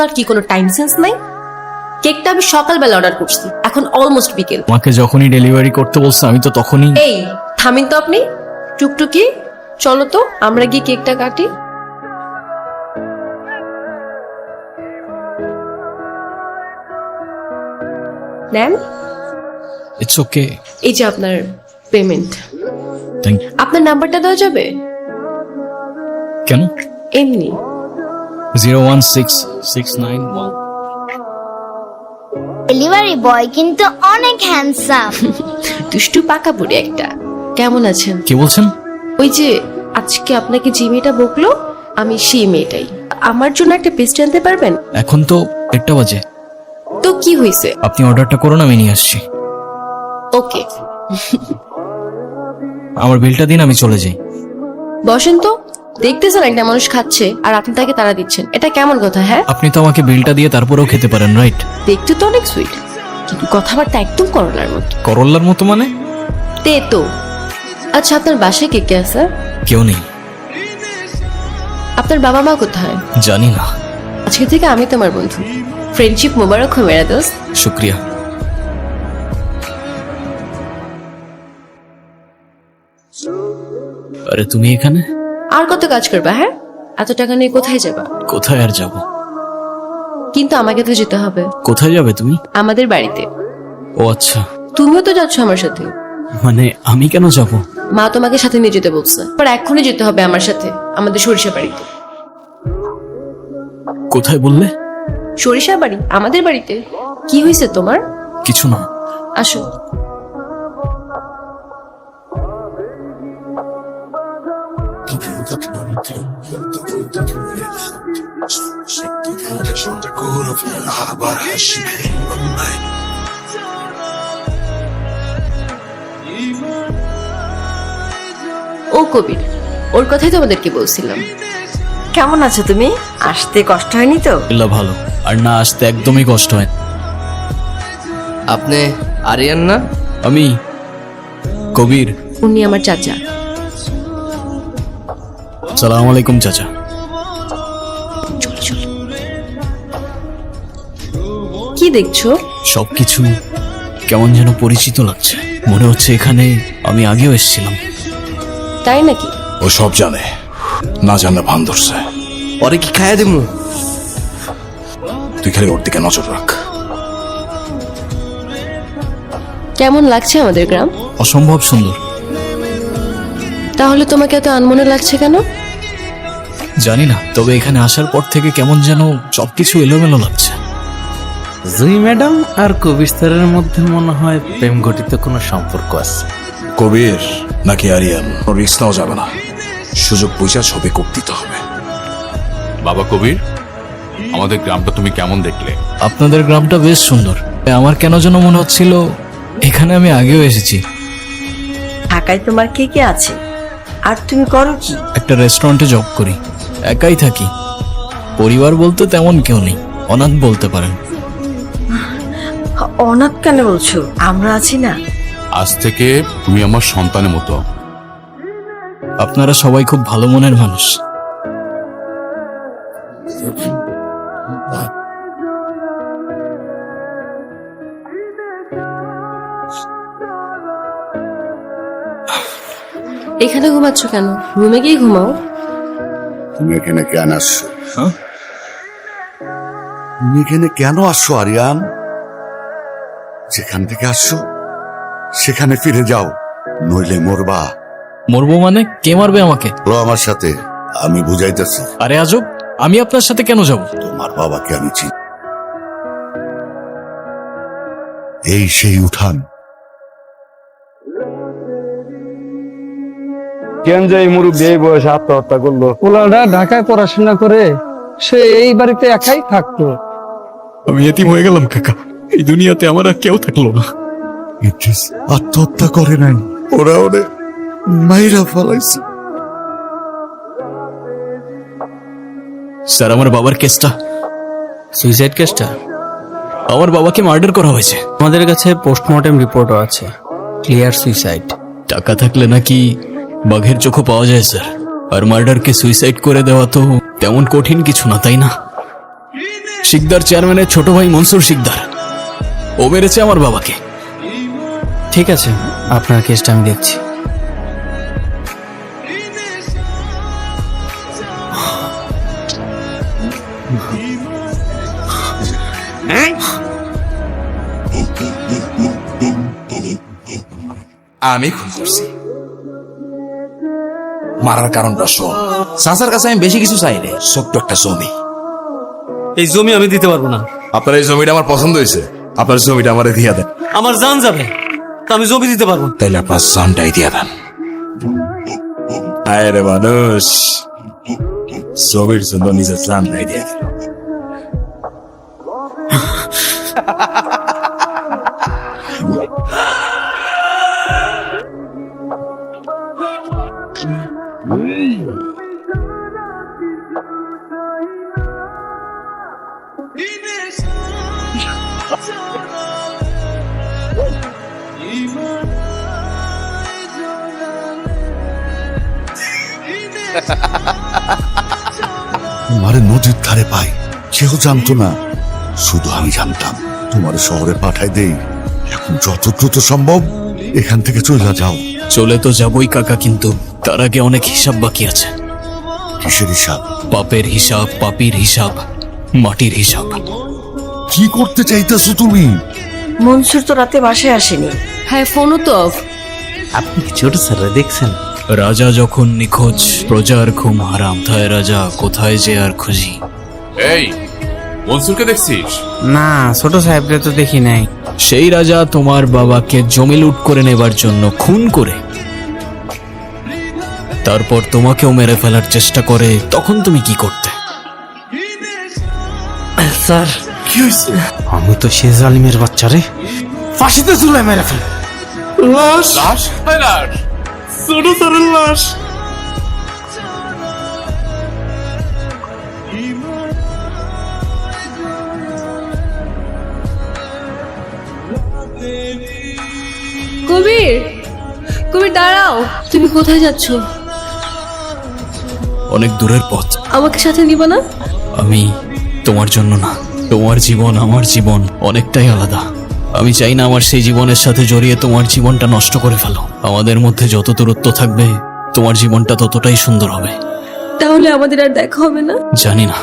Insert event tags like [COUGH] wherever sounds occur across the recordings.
আপনার কি কোনো টাইম সেন্স নাই? কেকটা আমি সকালবেলা অর্ডার করছি এখন অলমোস্ট বিকেল। আমাকে যখনই ডেলিভারি করতে বলছে আমি তো তখনই এই থামিন তো আপনি টুকটুকি। চলো তো আমরা গিয়ে কেকটা কাটি। নেন ইটস ওকে এই যে আপনার পেমেন্ট আপনার নাম্বারটা দেওয়া যাবে? কেন? এমনি। Zero one six six nine one delivery boy কিন্তু অনেক হ্যান্ডসাম [LAUGHS] দুষ্টু পাকা বুড়ি একটা। কেমন আছেন? কে বলছেন? ওই যে আজকে আপনাকে যে মেয়েটা বকলো আমি সেই মেয়েটাই। আমার জন্য একটা পেস্ট্রি আনতে পারবেন? এখন তো একটা বাজে। তো কি হয়েছে? আপনি অর্ডারটা করুন আমি নিয়ে আসছি। ওকে। আমার বিলটা দিন আমি চলে যাই। বসেন তো। দেখতেছেন একটা মানুষ খাচ্ছে আর আপনি তাকে তারা দিচ্ছেন। এটা কেমন কথা হ্যাঁ? আপনি তো আমাকে বিলটা দিয়ে তারপরেও খেতে পারেন রাইট? দেখতে তো অনেক সুইট কিন্তু কথাবার্তা একদম করলার মতো। করল্লার মতো মানে? তে তো। আচ্ছা আপনার বাসায় কে কে আছে? কেউ নেই। আপনার বাবা মা কোথায়? জানি না। আজকে থেকে আমি তোমার বন্ধু। ফ্রেন্ডশিপ মোবারক হো মেরা দোস্ত। শুক্রিয়া। আরে তুমি এখানে? কত কাজ করবা হ্যাঁ? এত টাকা নিয়ে কোথায় যাবা? কোথায় আর যাব? কিন্তু আমাকে তো যেতে হবে। কোথায় যাবে তুমি? আমাদের বাড়িতে। ও আচ্ছা। তুমিও তো যাচ্ছ আমার সাথে। মানে আমি কেন যাব? মা তোমাকে সাথে নিয়ে যেতে বলছে পর এক্ষুনি যেতে হবে আমার সাথে আমাদের সরিষা বাড়িতে। কোথায় বললে? সরিষা বাড়ি? আমাদের বাড়িতে? কি হয়েছে তোমার? কিছু না। আসো। ও কবির ওর কথাই তোমাদেরকে বলছিলাম। কেমন আছো তুমি? আসতে কষ্ট হয়নি তো? ভালো আর না আসতে একদমই কষ্ট হয়। আপনি আরিয়ান না? আমি কবির। উনি আমার চাচা। সালাম আলাইকুম চাচা। কি দেখছ? সবকিছু কেমন যেন পরিচিত লাগছে। মনে হচ্ছে এখানে আমি আগেও এসেছিলাম। তাই নাকি? ও সব জানে। না জানলে ভান ধরছে। পরে কি খাইয়া দিমু? তুই খালি ওর দিকে নজর রাখ। কেমন লাগছে আমাদের গ্রাম? অসম্ভব সুন্দর। তাহলে তোমাকে এত আনমনে লাগছে কেন? জানি না তবে এখানে আসার পর থেকে কেমন যেন সবকিছু এলোমেলো লাগছে। জুই ম্যাডাম আর কবির স্যারের মধ্যে মনে হয় প্রেম ঘটিত কোনো সম্পর্ক আছে। কবির নাকি আরিয়ান ওর নেওয়া যাবে না। সুযোগ পয়সা ছবি কোপ দিতে হবে। বাবা কবির আমাদের গ্রামটা তুমি কেমন দেখলে? আপনাদের গ্রামটা বেশ সুন্দর। আমার কেন যেন মনে হচ্ছিল এখানে আমি আগেও এসেছি। ঢাকায় তোমার কে কে আছে? আর তুমি করো কি? একটা রেস্টুরেন্টে জব করি। একাই থাকি। পরিবার বলতে তেমন কেউ নেই অনাথ বলতে পারেন। অনাথ কেন বলছো? আমরা আছি না। আজ থেকে তুমি আমার সন্তানের মতো। আপনারা সবাই খুব ভালো মনের মানুষ। এখানে ঘুমাচ্ছ কেন? রুমে গিয়ে ঘুমাও। তুমি এখানে কেন আসছো? হ্যাঁ? তুমি এখানে কেন আসছো আরিয়ান? যেখান থেকে আসছো সেখানে ফিরে যাও নইলে মরবা। মরবো মানে কে মারবে আমাকে? লো আমার সাথে আমি বুঝাইতেছি। আরে আজব আমি আপনার সাথে কেন যাব? তোমার বাবাকে আমি চিনি। এই সেই উঠান কেন যে এই মুরব্বী এই বয়সে আত্মহত্যা করল? পোলাটা ঢাকায় পড়াশোনা করে সে এই বাড়িতে একাই থাকতো। আমি এতিম হয়ে গেলাম কাকা। এই দুনিয়াতে আমার আর কেউ থাকল না। ইদ্রিস আত্মহত্যা করে নাই। ওরা ওরে মাইরা ফলাইছে। স্যার আমার বাবার কেসটা সুইসাইড কেসটা আমার বাবাকে মার্ডার করা হয়েছে। আমাদের কাছে পোস্টমর্টেম রিপোর্টও আছে ক্লিয়ার সুইসাইড টাকা থাকলে নাকি বাঘের চোখও পাওয়া যায় স্যার। আর মার্ডারকে সুইসাইড করে দেওয়া তো তেমন কঠিন কিছু না তাই না? শিকদার চেয়ারম্যানের ছোট ভাই মনসুর শিকদার। ও মেরেছে আমার বাবাকে। ঠিক আছে আপনার কেসটা আমি দেখছি। আমি খুন করছি। মারার কারণটা শোন। সাসার কাছে আমি বেশি কিছু চাই রে ছোট্ট একটা জমি। এই জমি আমি দিতে পারব না। আপনার এই জমিটা আমার পছন্দ হয়েছে। আপনার জমিটা আমারে দিয়া দেন। আমার জান যাবে তা আমি জমি দিতে পারব না। তাইলে আপনার জানটাই দিয়া দেন। আয় রে মানুষ। জমির জন্য নিজের জানটাই দিয়া দেন [LAUGHS] তোমার নদীর ধারে পাই কেউ জানতো না। শুধু আমি জানতাম তোমার শহরে পাঠাই দেই। এখন যত দ্রুত সম্ভব এখান থেকে চলে যাও। চলে তো যাবই কাকা কিন্তু তার আগে অনেক হিসাব বাকি আছে। কিসের হিসাব? পাপের হিসাব পাপির হিসাব মাটির হিসাব। কি করতে চাইতেছো তুমি? মনসুর তো রাতে বাসায় আসেনি। হ্যাঁ ফোনও তো অফ আপনি কি ছোট স্যার দেখছেন? রাজা যখন নিখোঁজ প্রজার ঘুম হারাম। থায় রাজা কোথায় যে আর খুঁজি? এই মনসুরকে দেখছিস? না ছোট সাহেবরে তো দেখি নাই। সেই রাজা তোমার বাবাকে জমি লুট করে নেবার জন্য খুন করে। তারপর তোমাকেও মেরে ফেলার চেষ্টা করে তখন তুমি কি করতে? স্যার কি হয়েছে আমি তো সে জালিমের বাচ্চা রে। ফাঁসিতে ঝুলে মেরে ফেল। লাশ। কোথায় লাশ। ছোট স্যারের লাশ। কবির কবির দাঁড়াও। তুমি কোথায় যাচ্ছ? অনেক দূরের পথ। আমাকে সাথে নিবা না? আমি তোমার জন্য না। তোমার জীবন আমার জীবন অনেকটাই আলাদা। আমি চাই না আমার সেই জীবনের সাথে জড়িয়ে তোমার জীবনটা নষ্ট করে ফেলো। আমাদের মধ্যে যত দূরত্ব থাকবে তোমার জীবনটা ততটাই সুন্দর হবে। তাহলে আমাদের আর দেখা হবে না? জানি না।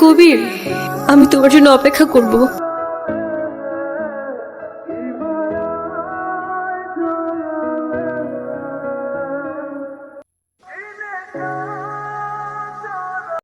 কবির আমি তোমার জন্য অপেক্ষা করব।